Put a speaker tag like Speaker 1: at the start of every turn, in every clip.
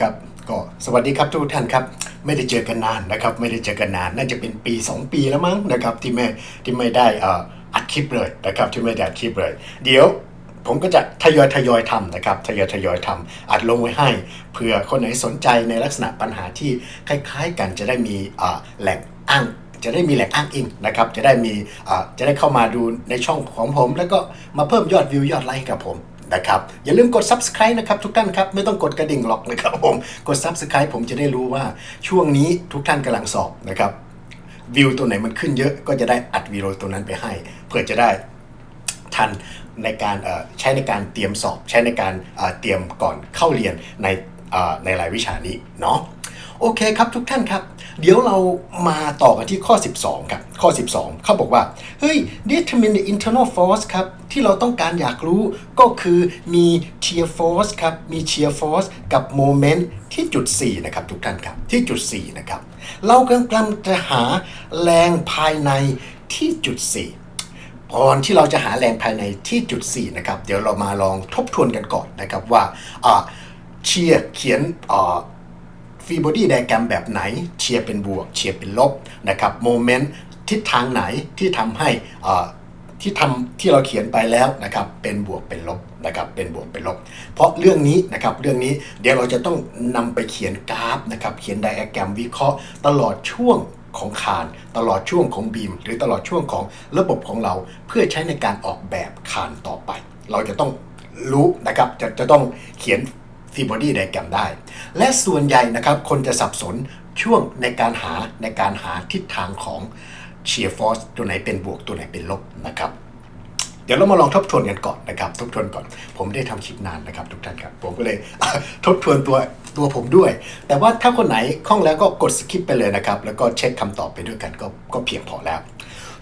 Speaker 1: ครับก็สวัสดีครับทุกท่านครับ ไม่ได้เจอกันนานนะครับ ไม่ได้เจอกันนานน่าจะเป็นปี 2 ปีแล้วมั้งนะครับที่ไม่ที่ไม่ได้อ,อัดคลิปเลยนะครับที่ไม่ได้อัดคลิปเลย เดี๋ยวผมก็จะทยอยทยอยทำนะครับทยอยทยอยทำอัดลงไว้ให้เผื่อคนไหนสนใจในลักษณะปัญหาที่คล้าย ๆ กันจะได้มีแหล่งอ้างจะได้มีแหล่งอ้างอิงนะครับ จะได้มีเอ่อจะได้เข้ามาดูในช่องของผม แล้วก็มาเพิ่มยอดวิวยอดไลค์กับผม นะครับ อย่าลืมกด subscribe นะครับทุกท่านครับ ไม่ต้องกดกระดิ่งหรอกนะครับผม กด subscribe ผมจะได้รู้ว่าช่วงนี้ทุกท่านกำลังสอบนะครับ วิวตัวไหนมันขึ้นเยอะก็จะได้อัดวิดีโอตัวนั้นไปให้ เพื่อจะได้ทันในการใช้ในการเตรียมสอบ ใช้ในการเตรียมก่อนเข้าเรียนในในรายวิชานี้เนาะ โอเคครับทุกท่านครับ เดี๋ยวเรามาต่อกันที่ข้อ 12 ครับ ข้อ 12 เขาบอกว่า เฮ้ย determine the internal force ครับ ที่เราต้องการอยากรู้ก็คือมี shear force ครับ มี shear force กับ moment ที่จุด 4 นะครับ ทุกท่านครับ ที่จุด 4 นะครับ เรากำลังจะหาแรงภายในที่จุด 4ก่อนที่เราจะหาแรงภายในที่จุด 4 นะครับ เดี๋ยวเรามาลองทบทวนกันก่อนนะครับว่าเชียร์เขียน ฟรีบอดี้ไดแกรมแบบไหนเชียร์เป็นบวกเชียร์เป็นลบนะครับโมเมนต์ทิศทางไหนที่ทำให้อ่าที่ทำที่เราเขียนไปแล้วนะครับเป็นบวกเป็นลบนะครับเป็นบวกเป็นลบ เพราะเรื่องนี้นะครับเรื่องนี้เดี๋ยวเราจะต้องนำไปเขียนกราฟนะครับเขียนไดอะแกรมวิเคราะห์ ตลอดช่วงของคาน ตลอดช่วงของบีม หรือตลอดช่วงของระบบของเราเพื่อใช้ในการออกแบบคานต่อไป เราจะต้องรู้นะครับจะจะต้องเขียน ฟีบอดี้ไดแกรมได้ และส่วนใหญ่นะครับคนจะสับสนช่วงในการหาในการหาทิศทางของเชียร์ฟอสตัวไหนเป็นบวกตัวไหนเป็นลบนะครับเดี๋ยวเรามาลองทบทวนกันก่อนนะครับ ทบทวนก่อน ผมได้ทำคลิปนานนะครับ ทุกท่านครับ ผมก็เลยทบทวนตัวตัวผมด้วย แต่ว่าถ้าคนไหนคล่องแล้วก็กดสคิปไปเลยนะครับ แล้วก็เช็คคำตอบไปด้วยกันก็ก็เพียงพอแล้ว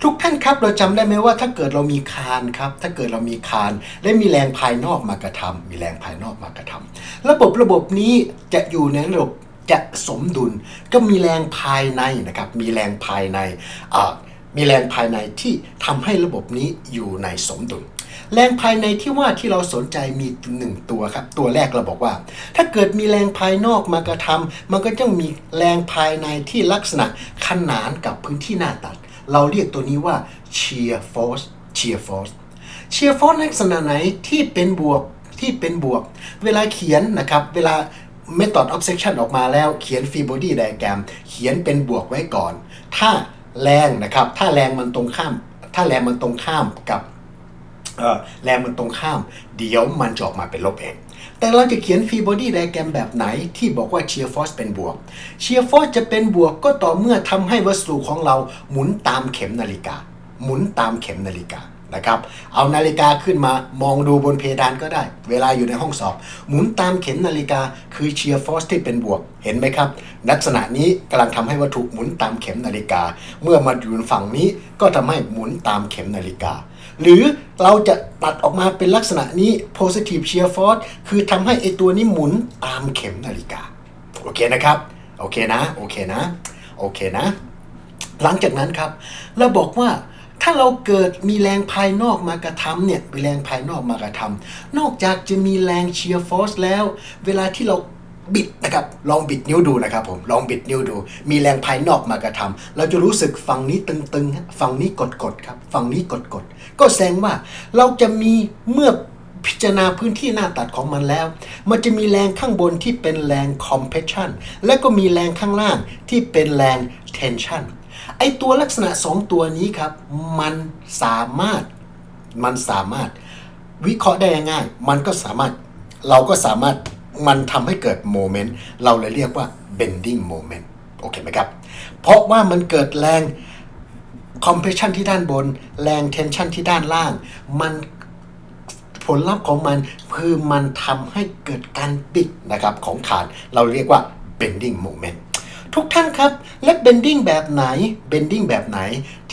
Speaker 1: ทุกท่านครับเราจำได้ไหมว่าถ้าเกิดเรามีคานครับถ้าเกิดเรามีคานและมีแรงภายนอกมากระทำมีแรงภายนอกมากระทำระบบระบบนี้จะอยู่ในระบบจะสมดุลก็มีแรงภายในนะครับมีแรงภายในมีแรงภายในที่ทำให้ระบบนี้อยู่ในสมดุลแรงภายในที่ว่าที่เราสนใจมีหนึ่งตัวครับ ตัวแรกเราบอกว่า ถ้าเกิดมีแรงภายนอกมากระทำมันก็ต้องมีแรงภายในที่ลักษณะขนานกับพื้นที่หน้าตัด เราเรียกตัวนี้ว่า shear force shear force shear force ลักษณะไหนที่เป็นบวกที่เป็นบวก เวลาเขียนนะครับ เวลา method of section ออกมาแล้วเขียน free body diagram เขียนเป็นบวกไว้ก่อน ถ้าแรงนะครับ ถ้าแรงมันตรงข้าม ถ้าแรงมันตรงข้ามกับแรงมันตรงข้าม เดี๋ยวมันจะออกมาเป็นลบเอง แต่เราจะเขียนฟีบอดี้ไดแกรมแบบไหนที่บอกว่าเชียร์ฟอสเป็นบวกเชียร์ฟอสจะเป็นบวกก็ต่อเมื่อทำให้วัสดุของเราหมุนตามเข็มนาฬิกา หมุนตามเข็มนาฬิกานะครับเอานาฬิกาขึ้นมามองดูบนเพดานก็ได้ เวลาอยู่ในห้องสอบ หมุนตามเข็มนาฬิกาคือเชียร์ฟอสที่เป็นบวกเห็นไหมครับ ลักษณะนี้กำลังทำให้วัตถุหมุนตามเข็มนาฬิกา เมื่อมาอยู่ฝั่งนี้ก็ทำให้หมุนตามเข็มนาฬิกา หรือเราจะตัดออกมาเป็นลักษณะนี้ positive shear force คือทำให้ไอตัวนี้หมุนตามเข็มนาฬิกา โอเคนะครับ โอเคนะ โอเคนะ โอเคนะ หลังจากนั้นครับ เราบอกว่าถ้าเราเกิดมีแรงภายนอกมากระทำเนี่ยมีแรงภายนอกมากระทำนอกจากจะมีแรงเชียร์ฟอร์สแล้ว เวลาที่เรา บิดนะครับ ลองบิดนิ้วดูนะครับผม ลองบิดนิ้วดู มีแรงภายนอกมากระทำเราจะรู้สึกฝั่งนี้ตึงๆฝั่งนี้กดๆครับ ฝั่งนี้กดๆ ก็แสดงว่าเราจะมีเมื่อพิจารณาพื้นที่หน้าตัดของมันแล้ว มันจะมีแรงข้างบนที่เป็นแรง compression และก็มีแรงข้างล่างที่เป็นแรง tension ไอตัวลักษณะสองตัวนี้ครับ มันสามารถ มันสามารถวิเคราะห์ได้ง่าย มันก็สามารถ เราก็สามารถ มันทำให้เกิดโมเมนต์เราเลยเรียกว่า bending moment โอเคไหมครับ เพราะว่ามันเกิดแรง compression ที่ด้านบน แรง tension ที่ด้านล่าง มันผลลัพธ์ของมันคือมันทำให้เกิดการบิดนะครับของฐานเราเรียกว่า bending moment ทุกท่านครับ และ bending แบบไหน bending แบบไหน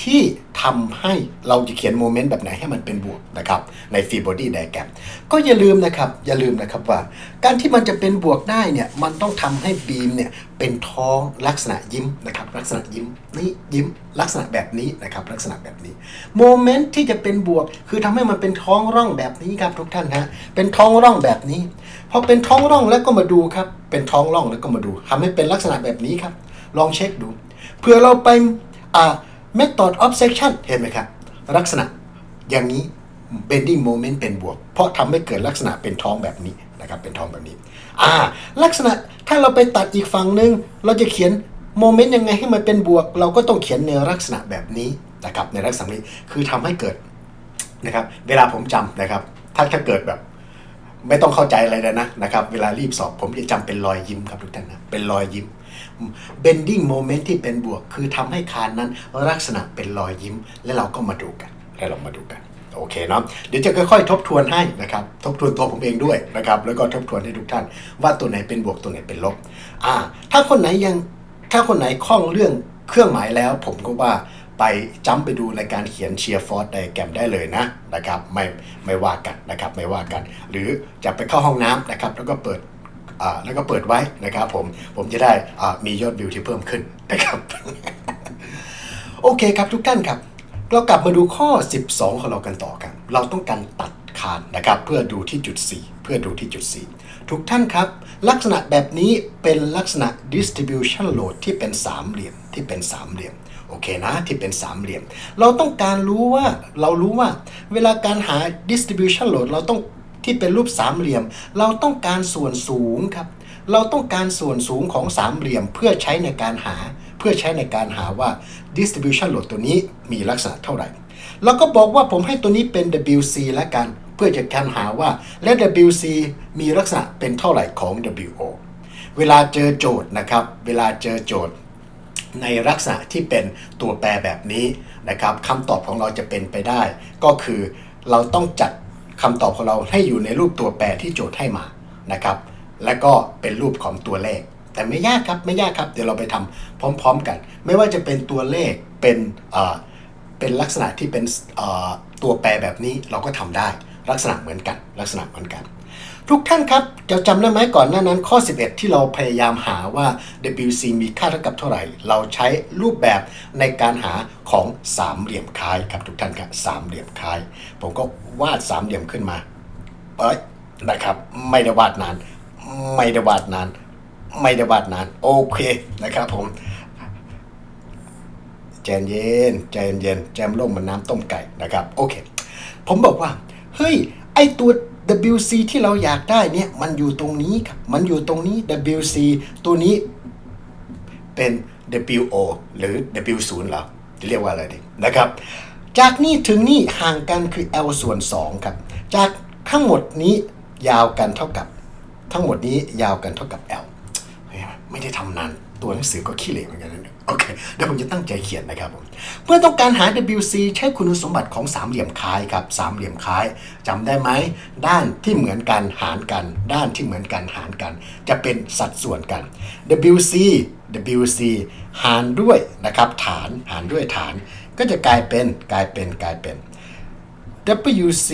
Speaker 1: ที่ทำให้เราจะเขียนโมเมนต์แบบไหนให้มันเป็นบวกนะครับในฟรีบอดี้ไดแกรมก็อย่าลืมนะครับ อย่าลืมนะครับว่า การที่มันจะเป็นบวกได้เนี่ยมันต้องทำให้บีมเนี่ยเป็นท้องลักษณะยิ้มนะครับลักษณะยิ้มนี่ยิ้มลักษณะแบบนี้นะครับลักษณะแบบนี้โมเมนต์ที่จะเป็นบวก คือทำให้มันเป็นท้องร่องแบบนี้ครับทุกท่านฮะเป็นท้องร่องแบบนี้พอเป็นท้องร่องแล้วก็มาดูครับเป็นท้องร่องแล้วก็มาดูทำให้เป็นลักษณะแบบนี้ครับ ลองเช็คดูเผื่อเราไปอ่า method of section เห็นไหมครับ ลักษณะอย่างนี้ bending moment เป็นบวก เพราะทำให้เกิดลักษณะเป็นท้องแบบนี้นะครับเป็นท้องแบบนี้อ่าลักษณะถ้าเราไปตัดอีกฝั่งหนึ่งเราจะเขียนโมเมนต์ยังไงให้มันเป็นบวก เราก็ต้องเขียนในลักษณะแบบนี้นะครับในลักษณะนี้คือทำให้เกิดนะครับเวลาผมจำนะครับ ถ้าถ้าเกิดแบบไม่ต้องเข้าใจอะไรเลยนะนะครับ เวลารีบสอบผมจะจำเป็นรอยยิ้มครับทุกท่านนะเป็นรอยยิ้ม bending moment ที่เป็นบวก คือทำให้คานนั้นลักษณะเป็นรอยยิ้ม แล้วเราก็มาดูกันแล้เรามาดูกันโอเคเนาะเดี๋ยวจะค่อยๆ ทบทวนให้นะครับทบทวนตัวผมเองด้วยนะครับแล้วก็ทบทวนให้ทุกท่าน ว่าตัวไหนเป็นบวกตัวไหนเป็นลบอ่าถ้าคนไหนยังถ้าคนไหนคล่องเรื่องเครื่องหมายแล้ว ผมก็ว่าไปจ้ำไปดูในการเขียนเชียร์ฟอร์ดไดแกรมได้เลยนะนะครับไม่ไม่ว่ากันนะครับไม่ว่ากัน หรือจะไปเข้าห้องน้ำนะครับแล้วก็เปิด แล้วก็เปิดไว้นะครับผม ผมจะได้มียอดวิวที่เพิ่มขึ้นนะครับ โอเคครับทุกท่านครับ เรากลับมาดูข้อ 12 ของเรากันต่อกัน เราต้องการตัดคานนะครับ เพื่อดูที่จุด 4 เพื่อดูที่จุด 4 ทุกท่านครับ ลักษณะแบบนี้เป็นลักษณะ distribution load ที่เป็นสามเหลี่ยมที่เป็นสามเหลี่ยมโอเคนะที่เป็นสามเหลี่ยม เราต้องการรู้ว่าเรารู้ว่า เวลาการหา distribution load เราต้อง ที่เป็นรูปสามเหลี่ยม เราต้องการส่วนสูงครับ เราต้องการส่วนสูงของสามเหลี่ยมเพื่อใช้ในการหา เพื่อใช้ในการหาว่า distribution load ตัวนี้มีลักษณะเท่าไหร่แล้วก็บอกว่าผมให้ตัวนี้เป็น WC แล้วกัน เพื่อจะการหาว่าและ WC มีลักษณะเป็นเท่าไหร่ของ WO เวลาเจอโจทย์นะครับ เวลาเจอโจทย์ในลักษณะที่เป็นตัวแปรแบบนี้นะครับคำตอบของเราจะเป็นไปได้ ก็คือเราต้องจัด คำตอบของเราให้อยู่ในรูปตัวแปรที่โจทย์ให้มานะครับ และก็เป็นรูปของตัวเลข แต่ไม่ยากครับไม่ยากครับ เดี๋ยวเราไปทำพร้อม ๆ กัน ไม่ว่าจะเป็นตัวเลขเป็นเอ่อเป็นลักษณะที่เป็นเอ่อตัวแปรแบบนี้เราก็ทำได้ลักษณะเหมือนกัน ลักษณะเหมือนกัน ทุกท่านครับจะจำได้ไหมก่อนหน้านั้นข้อ 11 ที่เราพยายามหาว่า WC มีค่าเท่ากับเท่าไหร่ เราใช้รูปแบบในการหาของสามเหลี่ยมคล้ายครับทุกท่านครับสามเหลี่ยมคล้าย ผมก็วาดสามเหลี่ยมขึ้นมาเอ้ยนะครับ ไม่ได้วาดนาน ไม่ได้วาดนาน ไม่ได้วาดนาน โอเคนะครับผมใจเย็นใจเย็นแจมล่มเหมันน้ำต้มไก่นะครับ โอเค ผมบอกว่า เฮ้ย ไอตัว WC ที่เราอยากได้เนี่ยมันอยู่ตรงนี้ครับ มันอยู่ตรงนี้ WC ตัวนี้เป็น WO หรือ W0 เหรอจะเรียกว่าอะไรดีนะครับ จากนี่ถึงนี่ห่างกันคือ L ส่วน 2 ครับ จากทั้งหมดนี้ยาวกันเท่ากับ ทั้งหมดนี้ยาวกันเท่ากับ L ไม่ได้ทำนานตัวหนังสือก็ขี้เหร่เหมือนกันนะเนี่ย โอเคเดี๋ยวผมจะตั้งใจเขียนนะครับผมเมื่อต้องการหา WC ใช้คุณสมบัติของสามเหลี่ยมคล้ายครับสามเหลี่ยมคล้ายจำได้ไหม ด้านที่เหมือนกันหารกัน ด้านที่เหมือนกันหารกัน จะเป็นสัดส่วนกัน WC WC หารด้วยนะครับฐานหารด้วยฐาน ก็จะกลายเป็นกลายเป็นกลายเป็น WC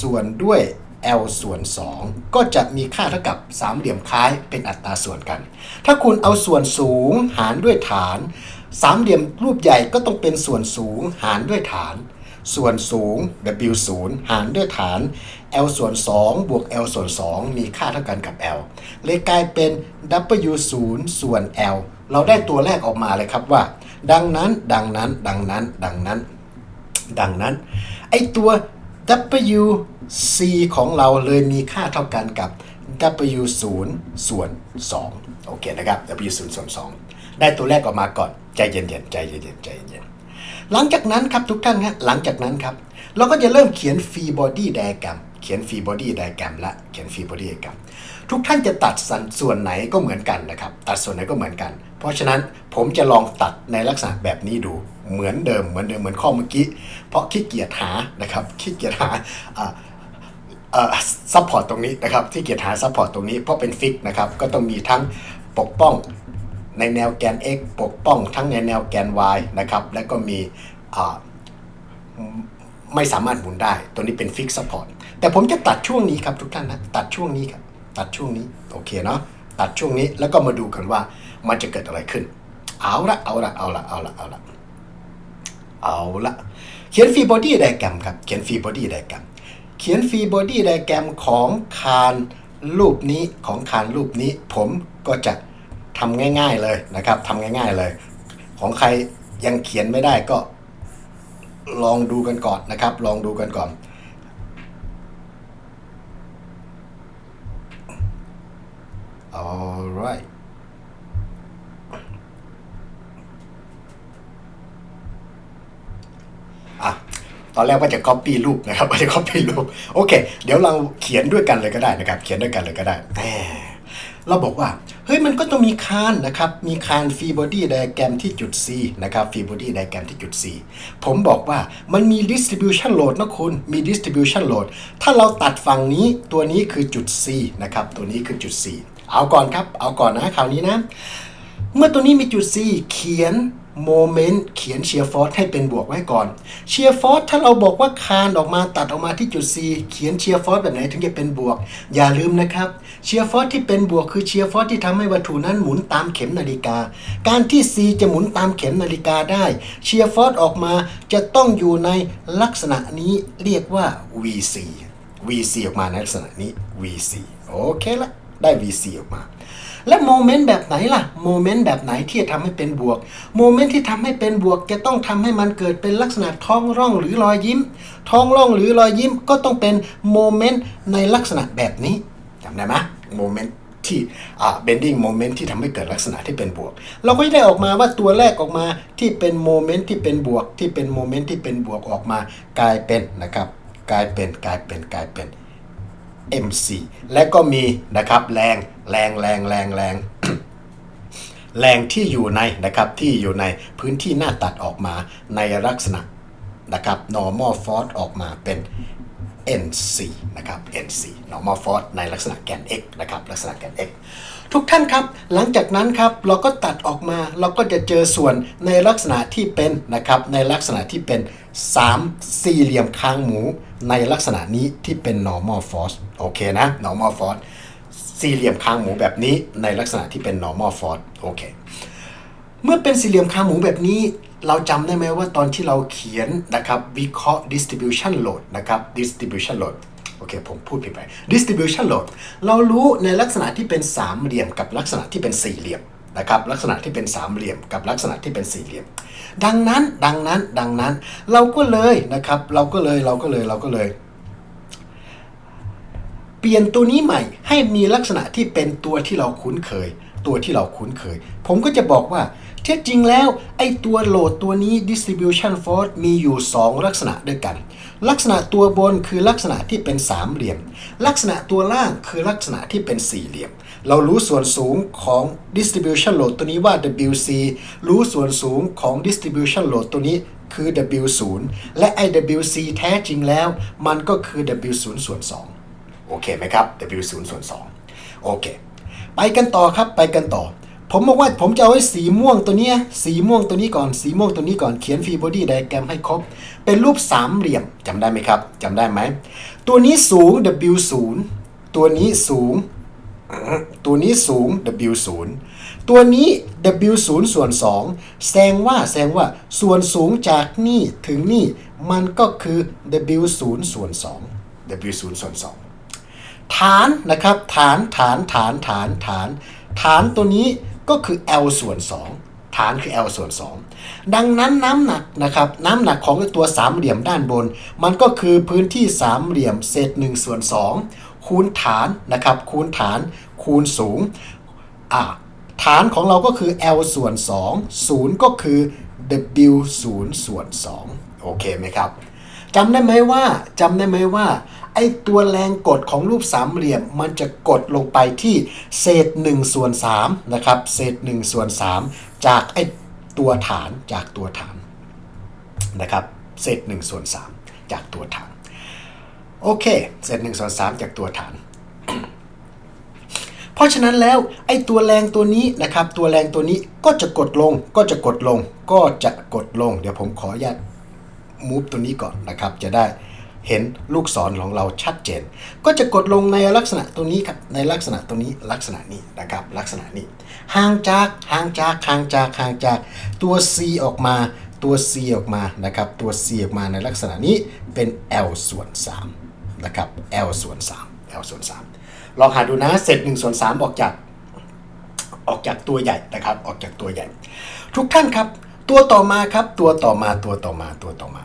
Speaker 1: ส่วนด้วย L ส่วน 2 ก็จะมีค่าเท่ากับสามเหลี่ยมคล้ายเป็นอัตราส่วนกัน ถ้าคุณเอาส่วนสูงหารด้วยฐาน สามเหลี่ยมรูปใหญ่ก็ต้องเป็นส่วนสูงหารด้วยฐาน ส่วนสูง W 0หารด้วยฐาน L ส่วน 2 บวก L ส่วน 2 มีค่าเท่ากันกับ L เลยกลายเป็น W 0ส่วน L เราได้ตัวแรกออกมาเลยครับว่า ดังนั้น ดังนั้น ดังนั้น ดังนั้น ดังนั้น ไอตัว WC ของเราเลยมีค่าเท่ากันกับ W 0ส่วน2โอเคนะครับ W 0ส่วน2ได้ตัวแรกออกมาก่อน ใจเย็นๆ ใจเย็นๆ ใจเย็นๆ หลังจากนั้นครับทุกท่านฮะหลังจากนั้นครับ เราก็จะเริ่มเขียนฟรีบอดี้ไดแกรมเขียนฟรีบอดี้ไดแกรมละเขียนฟรีบอดี้ไดแกรมทุกท่านจะตัดสัดส่วนไหนก็เหมือนกันนะครับ ตัดส่วนไหนก็เหมือนกัน เพราะฉะนั้นผมจะลองตัดในลักษณะแบบนี้ดู เหมือนเดิมเหมือนเดิมเหมือนข้อเมื่อกี้ เพราะขี้เกียจหานะครับขี้เกียจหาอ่าเอ่อซัพพอร์ตตรงนี้นะครับที่เกียรติหาซัพพอร์ตตรงนี้เพราะเป็นฟิกนะครับก็ต้องมีทั้งปกป้องในแนวแกน x ปกป้องทั้งในแนวแกน y นะครับและก็มีอ่าไม่สามารถหมุนได้ ตัวนี้เป็นฟิกซัพพอร์ตแต่ผมจะตัดช่วงนี้ครับทุกท่านนะตัดช่วงนี้ครับตัดช่วงนี้โอเคเนาะตัดช่วงนี้แล้วก็มาดูกันว่ามันจะเกิดอะไรขึ้น เอาละเอาละเอาละเอาละเอาละ เอาละเขียนฟรีบอดี้ไดแกรมครับ เขียนฟรีบอดี้ไดแกรมเขียนฟรีบอดี้ไดแกรมของคานรูปนี้ของคานรูปนี้ ผมก็จะทำง่าย ๆเลยนะครับทำง่าย ๆเลย ของใครยังเขียนไม่ได้ก็ลองดูกันก่อนนะครับ ลองดูกันก่อน alright อะ ตอนแรกว่าจะ copy รูปนะครับว่าจะ copy รูปโอเค เดี๋ยวเราเขียนด้วยกันเลยก็ได้นะครับ เขียนด้วยกันเลยก็ได้แหมเราบอกว่า เฮ้ยมันก็ต้องมีคานนะครับ มีคานฟรีบอดี้ไดแกรมที่จุด C นะครับฟรีบอดี้ไดแกรมที่จุด C ผมบอกว่ามันมี distribution load นะคุณ มี distribution load ถ้าเราตัดฝั่งนี้ตัวนี้คือจุด C นะครับ ตัวนี้คือจุด C เอาก่อนครับ เอาก่อนนะคราวนี้นะ เมื่อตัวนี้มีจุด C เขียน โมเมนต์เขียนเชียร์ฟอร์สให้เป็นบวกไว้ก่อนเชียร์ฟอร์สถ้าเราบอกว่าคานออกมาตัดออกมาที่จุด C เขียนเชียร์ฟอร์สแบบไหนถึงจะเป็นบวก อย่าลืมนะครับเชียร์ฟอร์สที่เป็นบวกคือเชียร์ฟอร์สที่ทำให้วัตถุนั้นหมุนตามเข็มนาฬิกา การที่ C จะหมุนตามเข็มนาฬิกาได้เชียร์ฟอร์สออกมาจะต้องอยู่ในลักษณะนี้เรียกว่า VC VC ออกมาในลักษณะนี้ VC โอเคละได้ VC ออกมา และโมเมนต์แบบไหนล่ะโมเมนต์แบบไหนที่จะทำให้เป็นบวกโมเมนต์ที่ทำให้เป็นบวกจะต้องทำให้มันเกิดเป็นลักษณะท้องร่องหรือรอยยิ้ม ท้องร่องหรือรอยยิ้มก็ต้องเป็นโมเมนต์ในลักษณะแบบนี้จำได้ไหมโมเมนต์ที่อ่า bending moment ที่ทำให้เกิดลักษณะที่เป็นบวก เราก็จะได้ออกมาว่าตัวแรกออกมาที่เป็นโมเมนต์ที่เป็นบวกที่เป็นโมเมนต์ที่เป็นบวกออกมากลายเป็นนะครับกลายเป็นกลายเป็นกลายเป็น MC และก็มีนะครับแรงแรงแรงแรงแรงแรงที่อยู่ในนะครับที่อยู่ในพื้นที่หน้าตัดออกมาในลักษณะนะครับ normal force ออกมาเป็น NC นะครับ NC normal force ในลักษณะแกน x นะครับลักษณะแกน x ทุกท่านครับหลังจากนั้นครับเราก็ตัดออกมาเราก็จะเจอส่วนในลักษณะที่เป็นนะครับในลักษณะที่เป็น 3 สี่เหลี่ยมคางหมู ในลักษณะนี้ที่เป็น normal force โอเคนะ normal force สี่เหลี่ยมคางหมูแบบนี้ในลักษณะที่เป็น normal force โอเคเมื่อเป็นสี่เหลี่ยมคางหมูแบบนี้ เราจำได้ไหมว่าตอนที่เราเขียนนะครับวิเคราะห์ distribution load นะครับ distribution load โอเคผมพูดผิดไป distribution load เรารู้ในลักษณะที่เป็นสามเหลี่ยมกับลักษณะที่เป็นสี่เหลี่ยมนะครับลักษณะที่เป็นสามเหลี่ยมกับลักษณะที่เป็นสี่เหลี่ยม ดังนั้นดังนั้นดังนั้นเราก็เลยนะครับเราก็เลยเราก็เลยเราก็เลย เปลี่ยนตัวนี้ใหม่ให้มีลักษณะที่เป็นตัวที่เราคุ้นเคย ตัวที่เราคุ้นเคย ผมก็จะบอกว่า เท็จจริงแล้ว ไอ้ตัวโหลดตัวนี้ distribution force มีอยู่ 2 ลักษณะด้วยกัน ลักษณะตัวบนคือลักษณะที่เป็นสามเหลี่ยม ลักษณะตัวล่างคือลักษณะที่เป็นสี่เหลี่ยม เรารู้ส่วนสูงของ distribution load ตัวนี้ว่า WC รู้ส่วนสูงของ distribution load ตัวนี้คือ W0 และไอ Wc แท้จริงแล้ว มันก็คือ W0 ส่วน2โอเคไหมครับ W 0 ส่วน2โอเค ไปกันต่อครับไปกันต่อ ผมบอกว่าผมจะเอาไว้สีม่วงตัวเนี้ยสีม่วงตัวนี้ก่อนสีม่วงตัวนี้ก่อนเขียนฟรีบอดี้ไดแกรมให้ครบ เป็นรูปสามเหลี่ยมจำได้ไหมครับจำได้ไหม ตัวนี้สูง W 0ตัวนี้สูง ตัวนี้สูง W 0ตัวนี้ W 0ส่วน2แสดงว่าแสดงว่าส่วนสูงจากนี่ถึงนี่มันก็คือ W 0ส่วน2 W 0ส่วน2ฐานนะครับฐานฐานฐานฐานฐานฐานตัวนี้ ก็คือ L ส่วน 2 ฐานคือ L ส่วน 2 ดังนั้นน้ำหนักนะครับน้ำหนักของตัวสามเหลี่ยมด้านบน มันก็คือพื้นที่สามเหลี่ยมเศษ1ส่วน2คูณฐานนะครับคูณฐานคูณสูงอ่าฐานของเราก็คือ L ส่วน2ศูนย์ก็คือ W 0ส่วน2โอเคไหมครับจำได้ไหมว่าจำได้ไหมว่า ไอตัวแรงกดของรูปสามเหลี่ยม มันจะกดลงไปที่เศษ1ส่วน3นะครับเศษ1ส่วน3จากไอตัวฐานจากตัวฐานนะครับเศษ1ส่วน3จากตัวฐานโอเคเศษ1ส่วน3จากตัวฐาน เพราะฉะนั้นแล้วไอ้ตัวแรงตัวนี้นะครับตัวแรงตัวนี้ก็จะกดลงก็จะกดลงก็จะกดลง เดี๋ยวผมขออนุญาต move ตัวนี้ก่อนนะครับจะได้ เห็นลูกศรของเราชัดเจน ก็จะกดลงในลักษณะตัวนี้ครับในลักษณะตัวนี้ลักษณะนี้นะครับลักษณะนี้ห่างจากห่างจากห่างจากห่างจากตัว C ออกมาตัว C ออกมานะครับตัว C ออกมาในลักษณะนี้เป็น L ส่วน3นะครับ L ส่วน3 L ส่วน3ลองหาดูนะเศษ1ส่วน3ออกจากออกจากตัวใหญ่นะครับออกจากตัวใหญ่ ทุกท่านครับ ตัวต่อมาครับตัวต่อมาตัวต่อมาตัวต่อมา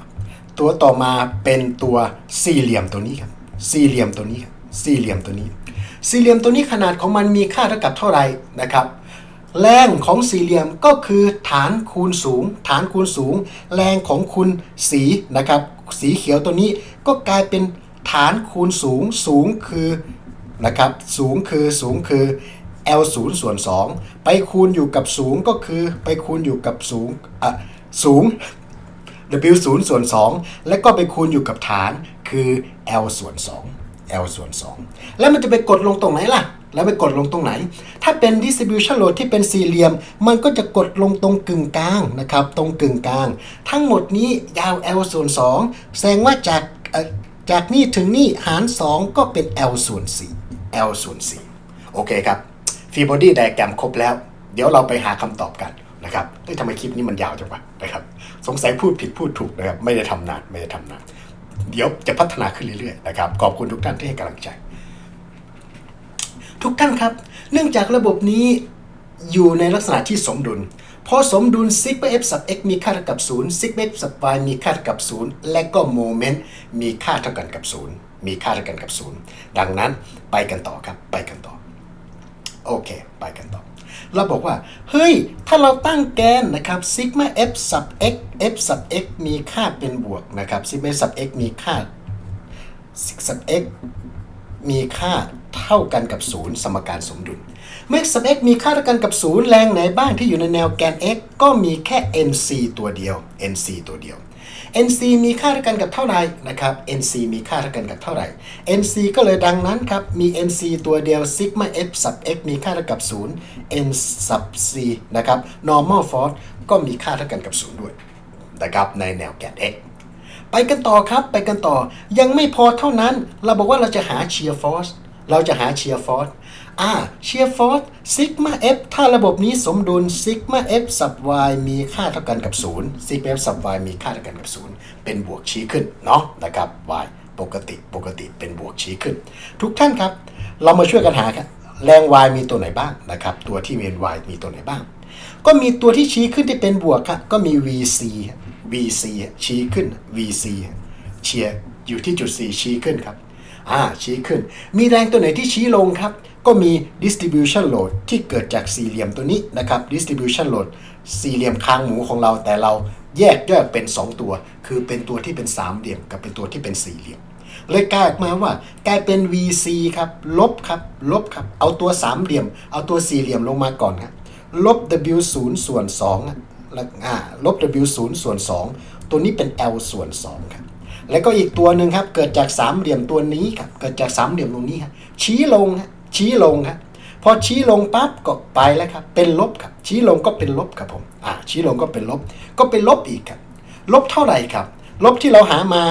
Speaker 1: ตัวต่อมาเป็นตัวสี่เหลี่ยมตัวนี้ครับ สี่เหลี่ยมตัวนี้ครับสี่เหลี่ยมตัวนี้ สี่เหลี่ยมตัวนี้ขนาดของมันมีค่าเท่ากับเท่าไหร่นะครับแรงของสี่เหลี่ยมก็คือฐานคูณสูง ฐานคูณสูง แรงของคุณสีนะครับ สีเขียวตัวนี้ก็กลายเป็นฐานคูณสูงสูงคือนะครับสูงคือสูงคือ L 0ส่วน2ไปคูณอยู่กับสูงก็คือไปคูณอยู่กับสูงอะสูง W 0ส่วน2แล้วก็ไปคูณอยู่กับฐานคือ L ส่วน2 L ส่วน2แล้วมันจะไปกดลงตรงไหนล่ะ แล้วไปกดลงตรงไหน ถ้าเป็น distribution load ที่เป็นสี่เหลี่ยม มันก็จะกดลงตรงกึ่งกลางนะครับ ตรงกึ่งกลาง ทั้งหมดนี้ยาว L ส่วน2แสดงว่าจากจากนี่ถึงนี่หาร 2 ก็เป็น L ส่วน4 L ส่วน4โอเคครับฟีบอดี้ไดแกรมครบแล้ว เดี๋ยวเราไปหาคำตอบกันนะครับเฮ้ยทำไมคลิปนี้มันยาวจังวะนะครับ สงสัยพูดผิดพูดถูกนะครับไม่ได้ทำนานไม่ได้ทำนานเดี๋ยวจะพัฒนาขึ้นเรื่อยๆนะครับขอบคุณทุกท่านที่ให้กำลังใจ ทุกท่านครับ เนื่องจากระบบนี้อยู่ในลักษณะที่สมดุลพอสมดุล sigma f sub x มีค่าเท่ากับ0 sigma f sub y มีค่าเท่ากับ0และก็โมเมนต์มีค่าเท่ากันกับ0มีค่าเท่ากันกับ0ดังนั้นไปกันต่อครับไปกันต่อ โอเค ไปกันต่อ เราบอกว่า เฮ้ย ถ้าเราตั้งแกนนะครับ sigma f sub x f sub x มีค่าเป็นบวกนะครับ sigma f sub x มีค่า sig sub x มีค่าเท่ากันกับ 0 สมการสมดุลเมื่อ sub x มีค่าเท่ากันกับ 0 แรงไหนบ้างที่อยู่ในแนวแกน x ก็มีแค่ nc ตัวเดียว nc ตัวเดียว nc มีค่าเท่ากันกับเท่าไหร่นะครับ nc มีค่าเท่ากันกับเท่าไหร่ nc ก็เลยดังนั้นครับ มี nc ตัวเดียว sigma f sub x มีค่าเท่ากับ 0 n sub c นะครับ normal force ก็มีค่าเท่ากันกับ 0 ด้วยนะครับในแนวแกน x ไปกันต่อครับไปกันต่อยังไม่พอเท่านั้น เราบอกว่าเราจะหาเชียร์ฟอร์สเราจะหาเชียร์ฟอร์ส อ่าเชียร์ฟอร์สซิกมา f ถ้าระบบนี้สมดุลซิกมา f sub y มีค่าเท่ากันกับ0ซิกมา f sub y มีค่าเท่ากันกับ 0 เป็นบวกชี้ขึ้นเนาะนะครับ y ปกติปกติเป็นบวกชี้ขึ้น ทุกท่านครับ เรามาช่วยกันหาครับแรง y มีตัวไหนบ้างนะครับ ตัวที่มี y มีตัวไหนบ้าง ก็มีตัวที่ชี้ขึ้นที่เป็นบวกครับก็มี vc vc ชี้ขึ้น vc เชียร์อยู่ที่จุด c ชี้ขึ้นครับอ่าชี้ขึ้น มีแรงตัวไหนที่ชี้ลงครับ ก็มี distribution load ที่เกิดจากสี่เหลี่ยมตัวนี้นะครับ distribution load สี่เหลี่ยมคางหมูของเราแต่เราแยกย่อยเป็น 2 ตัว คือเป็นตัวที่เป็นสามเหลี่ยมกับเป็นตัวที่เป็นสี่เหลี่ยม เลยกลายออกมาว่ากลายเป็น VC ครับลบครับลบครับเอาตัวสามเหลี่ยม เอาตัวสี่เหลี่ยมลงมาก่อนครับลบ W 0ส่วน2อะแล้วอ่าลบ W 0ส่วน2ตัวนี้เป็น L ส่วน2ครับแล้วก็อีกตัวหนึ่งครับเกิดจากสามเหลี่ยมตัวนี้ครับเกิดจากสามเหลี่ยมตรงนี้ครับชี้ลงฮะ ชี้ลงครับพอชี้ลงปั๊บก็ไปแล้วครับ เป็นลบครับ ชี้ลงก็เป็นลบครับผมอ่าชี้ลงก็เป็นลบ ก็เป็นลบอีกครับ ลบเท่าไหร่ครับ ลบที่เราหามา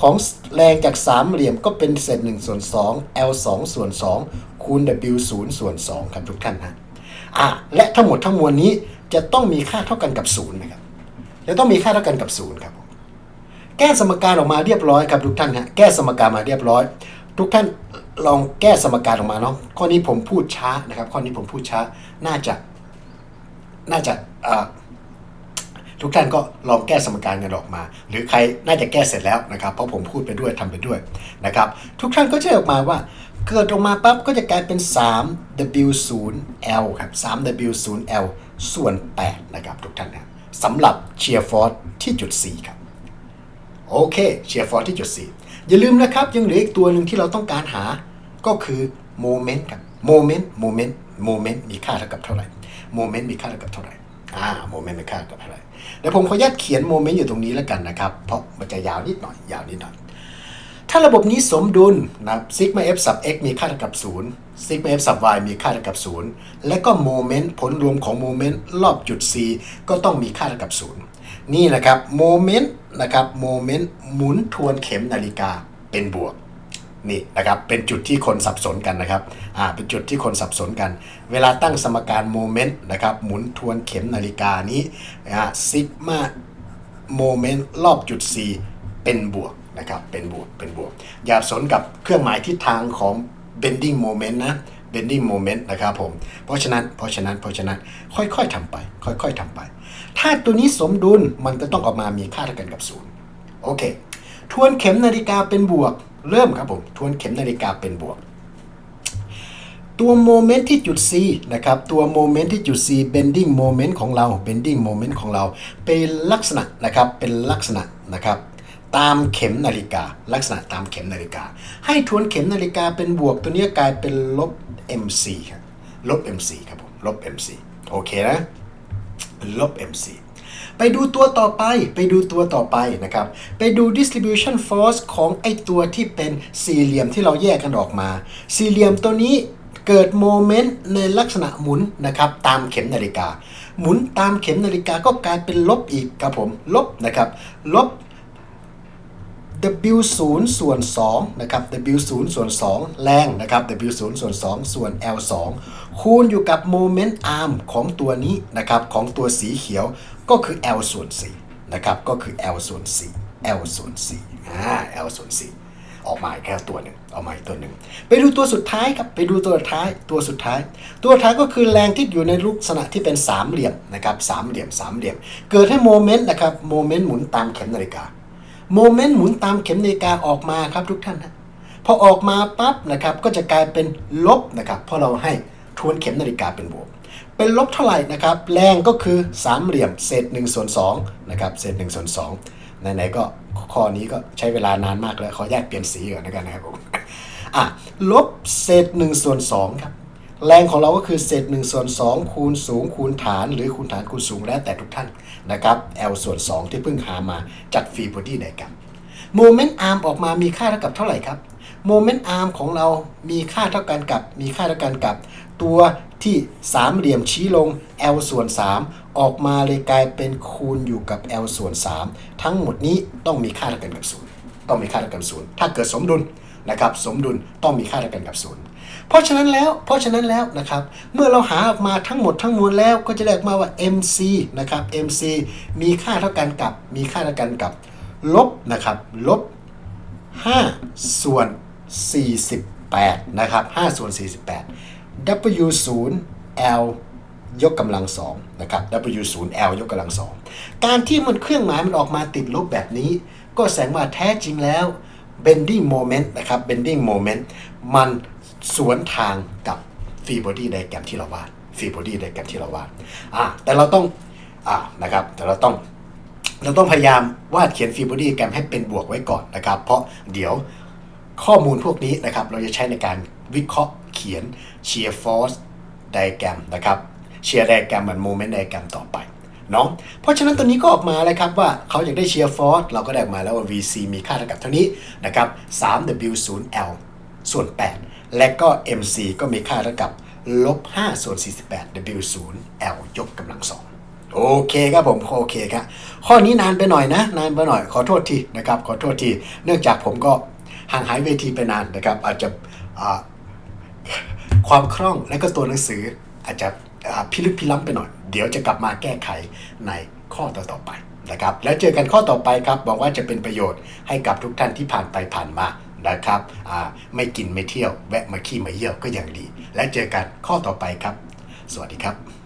Speaker 1: ของแรงจากสามเหลี่ยมก็เป็นเศษ1ส่วน2 L 2ส่วน2คูณ W 0ส่วน2ครับทุกท่านฮะอ่าและทั้งหมดทั้งมวลนี้จะต้องมีค่าเท่ากันกับ0นะครับจะต้องมีค่าเท่ากันกับ0ครับแก้สมการออกมาเรียบร้อยครับทุกท่านฮะแก้สมการมาเรียบร้อย ทุกท่าน ลองแก้สมการออกมาเนาะข้อนี้ผมพูดช้านะครับ ข้อนี้ผมพูดช้าน่าจะน่าจะทุกท่านก็ลองแก้สมการกันออกมา หรือใครน่าจะแก้เสร็จแล้วนะครับ เพราะผมพูดไปด้วยทำไปด้วยนะครับ ทุกท่านก็จะออกมาว่า เกิดออกมาปั๊บก็จะกลายเป็น 3 W 0 L ครับ 3 W 0 L ส่วน 8 นะครับ ทุกท่านนะสำหรับเชียร์ฟอร์ที่จุด4ครับ โอเคเชียร์ฟอร์ที่จุด4 อย่าลืมนะครับยังเหลืออีกตัวหนึ่งที่เราต้องการหาก็คือโมเมนต์ครับโมเมนต์โมเมนต์โมเมนต์มีค่าเท่ากับเท่าไหร่โมเมนต์มีค่าเท่ากับเท่าไหร่อ่าโมเมนต์มีค่าเท่ากับเท่าไหร่เดี๋ยวผมขออนุญาตเขียนโมเมนต์อยู่ตรงนี้แล้วกันนะครับ เพราะมันจะยาวนิดหน่อยยาวนิดหน่อยถ้าระบบนี้สมดุลนะซิกมา f sub x มีค่าเท่ากับ0ซิกมา f sub y มีค่าเท่ากับ 0 และก็โมเมนต์ผลรวมของโมเมนต์รอบจุด c ก็ต้องมีค่าเท่ากับ 0 นี่นะครับโมเมนต์ นะครับโมเมนต์หมุนทวนเข็มนาฬิกาเป็นบวกนี่นะครับเป็นจุดที่คนสับสนกันนะครับอ่าเป็นจุดที่คนสับสนกัน เวลาตั้งสมการโมเมนต์นะครับหมุนทวนเข็มนาฬิกานี้นะฮะซิกมาโมเมนต์รอบจุด C เป็นบวกนะครับเป็นบวกเป็นบวก อย่าสนกับเครื่องหมายทิศทางของ bending moment นะ bending moment นะครับผมเพราะฉะนั้นเพราะฉะนั้นเพราะฉะนั้นค่อยๆทำไป ค่อยๆทำไป ถ้าตัวนี้สมดุลมันก็ต้องออกมามีค่าเท่ากันกับศูนย์โอเค ทวนเข็มนาฬิกาเป็นบวก เริ่มครับผม ทวนเข็มนาฬิกาเป็นบวก ตัวโมเมนต์ที่จุด C นะครับ ตัวโมเมนต์ที่จุด C bending moment ของเรา bending moment ของเรา เป็นลักษณะนะครับ เป็นลักษณะนะครับตามเข็มนาฬิกา ลักษณะตามเข็มนาฬิกา ให้ทวนเข็มนาฬิกาเป็นบวกตัวนี้กลายเป็นลบ mc ครับลบ mc ครับผมลบ mc โอเคนะ ลบ mc ไปดูตัวต่อไปไปดูตัวต่อไปนะครับ ไปดู distribution force ของไอตัวที่เป็นสี่เหลี่ยมที่เราแยกกันออกมา สี่เหลี่ยมตัวนี้เกิดโมเมนต์ในลักษณะหมุนนะครับตามเข็มนาฬิกา หมุนตามเข็มนาฬิกาก็กลายเป็นลบอีกครับผมลบนะครับลบ W 0ส่วน2นะครับ W 0ส่วน2แรงนะครับ W 0ส่วน2ส่วน L 2คูณอยู่กับโมเมนต์อาร์มของตัวนี้นะครับของตัวสีเขียวก็คือ L ส่วน4นะครับก็คือ L ส่วน4 L ส่วน4อ่า L ส่วน4ออกมาแค่ตัวหนึ่งออกมาอีกตัวหนึ่งไปดูตัวสุดท้ายครับไปดูตัวสุดท้ายตัวสุดท้าย ตัวสุดท้ายก็คือแรงที่อยู่ในลักษณะที่เป็นสามเหลี่ยมนะครับสามเหลี่ยมสามเหลี่ยม เกิดให้โมเมนต์นะครับโมเมนต์หมุนตามเข็มนาฬิกา โมเมนต์หมุนตามเข็มนาฬิกาออกมาครับทุกท่านฮะพอออกมาปั๊บนะครับก็จะกลายเป็นลบนะครับเพราะเราให้ทวนเข็มนาฬิกาเป็นบวก เป็นลบเท่าไหร่นะครับแรงก็คือสามเหลี่ยมเศษ1ส่วน2นะครับเศษ1ส่วน2ไหนๆก็ข้อนี้ก็ใช้เวลานานมากแล้วขอแยกเปลี่ยนสีก่อนนะกันนะครับผมอะลบเศษ1ส่วน2ครับ แรงของเราก็คือเศษ1ส่วน2คูณสูงคูณฐานหรือคูณฐานคูณสูงแล้วแต่ทุกท่านนะครับ L ส่วน 2 ที่เพิ่งหามาจากฟรีบอดี้ไดกรมโมเมนต์อาร์มออกมามีค่าเท่ากับเท่าไหร่ครับโมเมนต์อาร์มของเรามีค่าเท่ากันกับมีค่าเท่ากันกับ ตัวที่สามเหลี่ยมชี้ลง L ส่วน 3 ออกมาเลยกลายเป็นคูณอยู่กับ L ส่วน 3 ทั้งหมดนี้ต้องมีค่าเท่ากันกับศูนย์ต้องมีค่าเท่ากันศูนย์ถ้าเกิดสมดุลนะครับสมดุลต้องมีค่าเท่ากันกับศูนย์ เพราะฉะนั้นแล้วเพราะฉะนั้นแล้วนะครับ เมื่อเราหาออกมาทั้งหมดทั้งมวลแล้วก็จะได้ออกมาว่า MC นะครับ MC มีค่าเท่ากันกับมีค่าเท่ากันกับ ลบนะครับลบ 5 ส่วน 48 นะครับ 5 ส่วน 48 W 0 L ยกกำลังสองนะครับ W 0 L ยกกำลังสองการที่มันเครื่องหมายมันออกมาติดลบแบบนี้ ก็แสดงว่าแท้จริงแล้ว bending moment นะครับ bending moment มัน สวนทางกับ free body diagram ที่เราวาด free body diagram ที่เราวาดอ่าแต่เราต้องอ่านะครับแต่เราต้องเราต้องพยายามวาดเขียน free body diagram ให้เป็นบวกไว้ก่อนนะครับ เพราะเดี๋ยวข้อมูลพวกนี้นะครับ เราจะใช้ในการวิเคราะห์เขียน shear force diagram นะครับ shear diagram เหมือน moment diagram ต่อไปเนาะเพราะฉะนั้นตัวนี้ก็ออกมาแล้วครับว่าเขาอยากได้เชียร์ฟอร์สเราก็ได้มาแล้วว่า VC มีค่าเท่ากับเท่านี้นะครับ 3W0L ส่วน 8 และก็ MC ก็มีค่าเท่ากับลบ5ส่วน48 W0L ยกกำลังสองโอเคครับผมโอเคครับข้อนี้นานไปหน่อยนะ นานไปหน่อยขอโทษทีนะครับ ขอโทษที เนื่องจากผมก็ห่างหายเวทีไปนานนะครับ อาจจะความคล่องและก็ตัวหนังสืออาจจะพิลึกพิล้ำไปหน่อย เดี๋ยวจะกลับมาแก้ไขในข้อต่อๆไปนะครับ แล้วเจอกันข้อต่อไปครับหวังว่าจะเป็นประโยชน์ให้กับทุกท่านที่ผ่านไปผ่านมา นะครับไม่กินไม่เที่ยวแวะมาขี้มาเยี่ยวก็ยังดี และเจอกันข้อต่อไปครับ สวัสดีครับ